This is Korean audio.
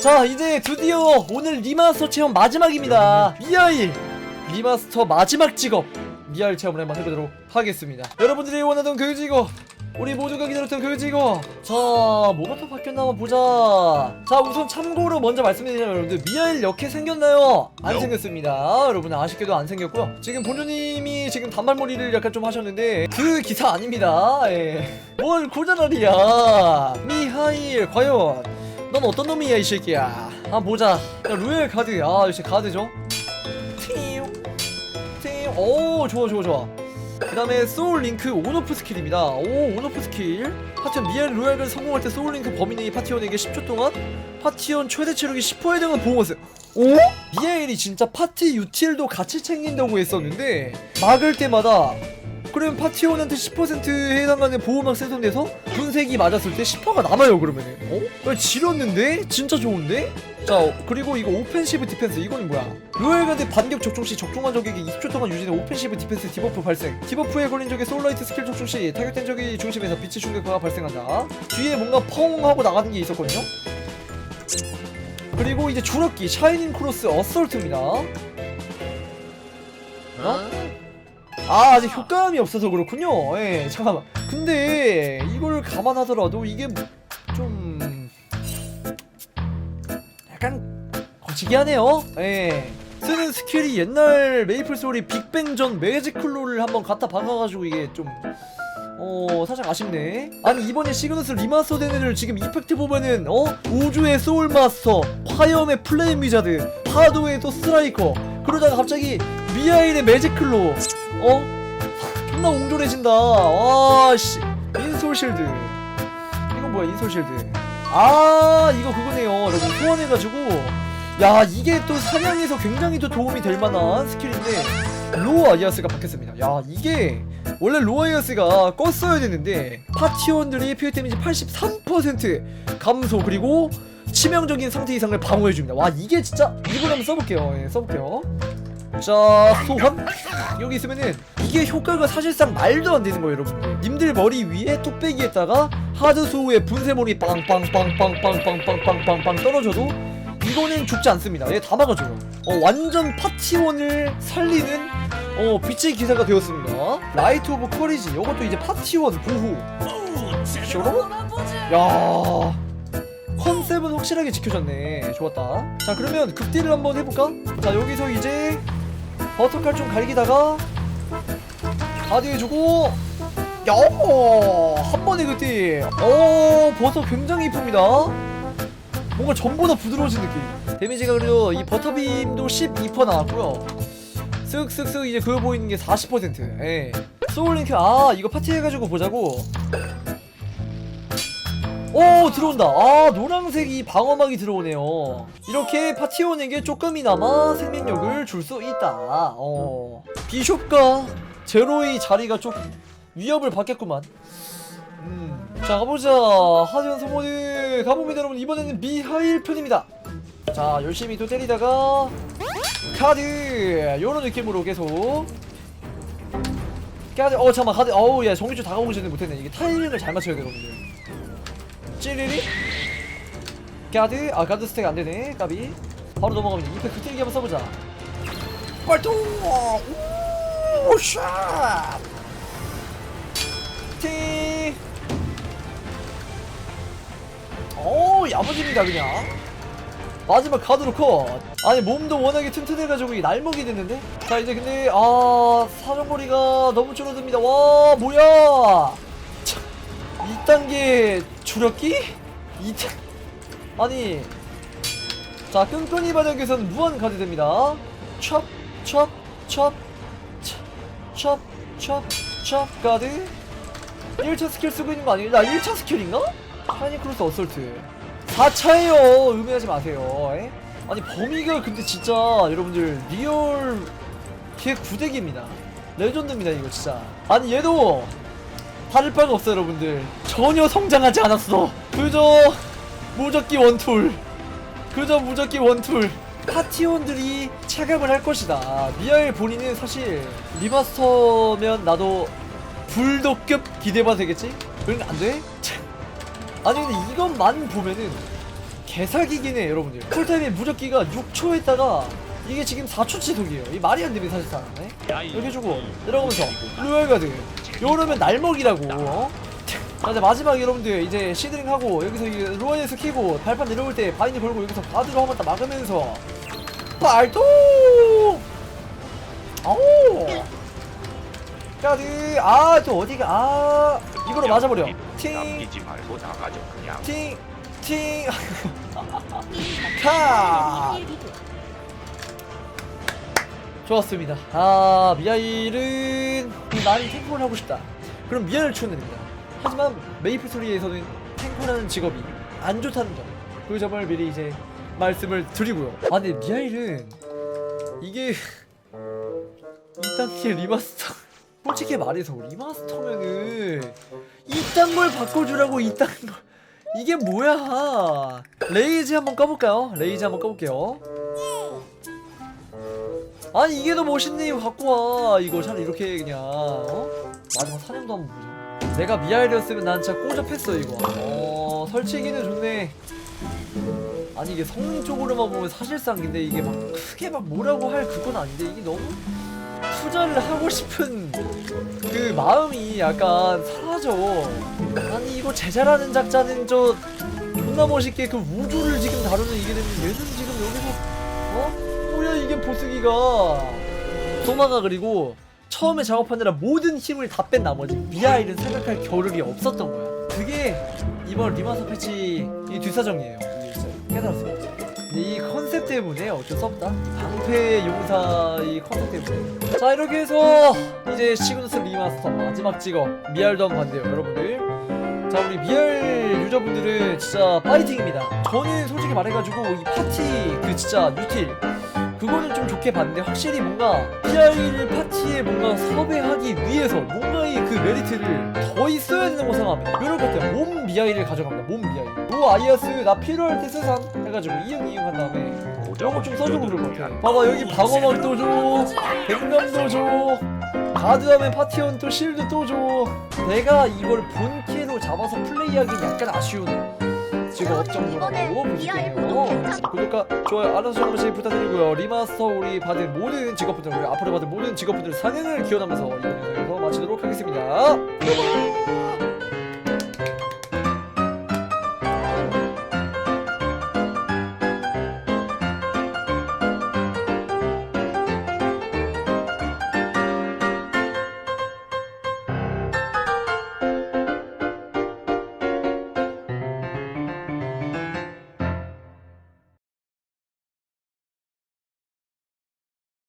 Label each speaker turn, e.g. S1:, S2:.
S1: 자 이제 드디어 오늘 리마스터 체험 마지막입니다. 미아일 리마스터 마지막 직업 미아일 체험을 한번 해보도록 하겠습니다. 여러분들이 원하던 그 직업 우리 모두가 기다렸던 그 직업. 자 뭐가 또 바뀌었나 한번 보자. 자 우선 참고로 먼저 말씀드리자면 여러분들 미아일 이렇게 생겼나요? 안 생겼습니다. 여러분 아쉽게도 안 생겼고요. 지금 본주님이 지금 단발머리를 약간 좀 하셨는데 그 기사 아닙니다. 예. 뭘 고자랄이야. 미하일 과연 넌 어떤 놈이야 이 새끼야? 아 보자. 야, 루엘 카드 아 역시 카드죠? 팀팀오 좋아 좋아 좋아. 그 다음에 소울 링크 온오프 스킬입니다. 오 온오프 스킬. 파티원 미엘 루엘을 성공할 때 소울 링크 범인이 파티원에게 10초 동안 파티원 최대 체력이 10%에 대한 보호스 오? 미엘이 진짜 파티 유틸도 같이 챙긴다고 했었는데 막을 때마다 그러면 파티원한테 10%에 해당하는 보호막 세손돼서 분색이 맞았을 때 10%가 남아요 그러면은 어? 야, 지렸는데? 진짜 좋은데? 자 그리고 이거 오펜시브 디펜스 이거는 뭐야 로얄가드 반격 적중 시 적중한 적에게 20초 동안 유지된 오펜시브 디펜스 디버프 발생 디버프에 걸린 적의 솔라이트 스킬 적중 시 타격된 적의 중심에서 빛의 충격파가 발생한다 뒤에 뭔가 펑 하고 나가는 게 있었거든요 그리고 이제 주럭기 샤이닝 크로스 어설트입니다 어? 아 아직 효과음이 없어서 그렇군요. 예 잠깐만. 근데 이걸 감안하더라도 이게 뭐- 좀 약간 거치기 하네요. 예. 쓰는 스킬이 옛날 메이플 소리 빅뱅전 매직클로를 한번 갖다 박아가지고 이게 좀 어, 살짝 아쉽네. 아니, 이번에 시그너스 리마스터 된 애를 지금 이펙트 보면은, 어? 우주의 소울마스터, 화염의 플레임 위자드, 파도의 또 스트라이커, 그러다가 갑자기 미아일의 매직클로, 어? 존나 옹졸해진다. 와, 씨. 인솔 실드. 이건 뭐야, 인솔 실드. 아, 이거 그거네요. 여러분, 소환해가지고. 야, 이게 또 사냥에서 굉장히 또 도움이 될 만한 스킬인데, 로어 아이아스가 바뀌었습니다. 야, 이게 원래 로어 아이아스가 껐어야 되는데, 파티원들이 피해 데미지 83% 감소, 그리고 치명적인 상태 이상을 방어해줍니다. 와, 이게 진짜, 이걸 한번 써볼게요. 예, 써볼게요. 자, 소환. 여기 있으면은 이게 효과가 사실상 말도 안 되는 거예요, 여러분. 님들 머리 위에 뚝배기에다가 하드 소우의 분쇄물이 빵빵빵빵빵빵빵빵빵빵 떨어져도 이거는 죽지 않습니다. 얘 다 막아줘요. 어, 완전 파티원을 살리는 어, 빛의 기사가 되었습니다. 라이트 오브 커리지. 이것도 이제 파티원 보호. 쇼로? 야. 컨셉은 확실하게 지켜졌네. 좋았다. 자, 그러면 극딜을 한번 해볼까? 자, 여기서 이제 버터칼 좀 갈기다가 가드 해주고 야, 한 번에 극딜. 어, 버터 굉장히 이쁩니다. 뭔가 전보다 부드러워진 느낌. 데미지가 그래도 이 버터빔도 12% 나왔고요. 쓱쓱쓱 이제 그거 보이는 게 40%. 예. 소울링크 아 이거 파티 해가지고 보자고. 오 들어온다. 아 노란색이 방어막이 들어오네요. 이렇게 파티원에게 조금이나마 생명력을 줄 수 있다. 어 비숍과 제로의 자리가 좀 위협을 받겠구만. 음. 자 가보자 하드연 소모드 가봅니다 여러분 이번에는 미하일 편입니다 자 열심히 또 때리다가 카드 요런 느낌으로 계속 카드 어 잠깐만 카드 어우 야 정규주 다가오기 전에 못했네 이게 타이밍을 잘 맞춰야 돼 여러분들 찌리리? 카드? 아 카드 스택 안되네. 까비. 바로 넘어가면 이펙트 때리기 한번 써보자. 발톱 오샷! 티. 오 야무집니다 그냥. 마지막 카드로 컷. 아니 몸도 워낙에 튼튼해가지고 이게 날먹이 됐는데? 자 이제 근데 아 사정거리가 너무 줄어듭니다. 와 뭐야 차, 2단계 주력기? 2단 아니 자 끈끈이 바닥에서는 무한 카드 됩니다 첩첩첩첩첩첩 카드 1차 스킬 쓰고 있는 거 아니에요? 나 1차 스킬인가? 샤이닝 크로스 어설트 4차예요 의미하지 마세요 에? 아니 범위가 근데 진짜 여러분들 리얼 개 구대기입니다 레전드입니다 이거 진짜 아니 얘도 다를 바가 없어 여러분들. 전혀 성장하지 않았어. 그저 무적기 원툴. 그저 무적기 원툴. 파티원들이 체감을 할 것이다. 미아일 본인은 사실 리마스터면 나도 불도급 기대봐 되겠지? 그런 게안 돼? 아니 근데 이것만 보면은 개사기긴 해 여러분들. 쿨타임의 무적기가 6초에다가 이게 지금 4초 지속이에요. 이 말이 안 됩니다 사실상. 네? 이렇게 해주고 내려가면서 로얄가드 요러면 날먹이라고 어? 자 이제 마지막 여러분들 이제 시드링 하고 여기서 이 로얄에서 키고 발판 내려올 때 바인드 걸고 여기서 바드로 한 번 딱 막으면서 발톱 오 가드 아또 어디가 아 이거로 맞아버려 팅
S2: 남기지 말고 나가죠 그냥.
S1: 팅! 팅! 카! 좋았습니다. 아, 미아일은 나는 탱커를 하고 싶다. 그럼 미아를 키우면 됩니다. 하지만 메이플 스토리에서는 탱커라는 직업이 안 좋다는 점. 그 점을 미리 이제 말씀을 드리고요. 아, 근데 미아일은 이게 이딴 게 리마스터. 솔직히 말해서 리마스터면은 이딴 걸 바꿔주라고 이딴 걸. 이게 뭐야? 레이즈 한번 꺼볼까요? 레이즈 한번 꺼볼게요. 아니 이게 더 이거 갖고 와. 이거 차라리 이렇게 그냥 어? 마지막 사냥도 한번 보자. 내가 미아일이었으면 난 진짜 꼬잡했어 이거. 어 설치기는 좋네. 아니 이게 성능 쪽으로만 보면 사실상 근데 이게 막 크게 막 뭐라고 할 그건 아닌데 이게 너무 투자를 하고 싶은 그 마음이 약간 사라져. 아니 이거 제자라는 작자는 저 존나 멋있게 그 우주를 지금 다루는 이게 되면 얘는 지금 여기서 이게 보스기가 소마가 그리고 처음에 작업하느라 모든 힘을 다 뺀 나머지 미아일은 생각할 겨를이 없었던 거야. 그게 이번 리마서 패치 이 뒷사정이에요. 깨달았습니다 이 컨셉 때문에 어쩔 수 없다. 방패 용사 이 컨셉 때문에. 자 이렇게 해서 이제 시그너스 리마스터 마지막 미알도 한번 봤는데요 여러분들. 자 우리 미알 유저분들은 진짜 파이팅입니다. 저는 솔직히 말해가지고 이 파티 그 진짜 뉴틸 그거는 좀 좋게 봤는데 확실히 뭔가 미알 파티에 뭔가 섭외하기 위해서 뭔가의 그 메리트를 더 있어야 된다고 생각합니다. 이럴 것 같아요. 몸 미아이를 가져갑니다. 몸 미아이. 노 아이아스 나 필요할 때 세상 해가지고 이응 이응 한 다음에 이런 거 좀 써주고 그럴 것 같아 봐봐 여기 방어막도 줘. 백남도 줘. 가드하면 파티원 또 실드 또줘. 내가 이걸 본캐로 잡아서 플레이하기 약간 아쉬운 지금 업정도라고 보시겠네요 구독과 좋아요. 알람 설정 한 번씩 부탁드리고요. 리마스터 우리 받은 모든 직업분들 우리 앞으로 받은 모든 직업분들 상향을 기원하면서 이번 영상에서 마치도록 하겠습니다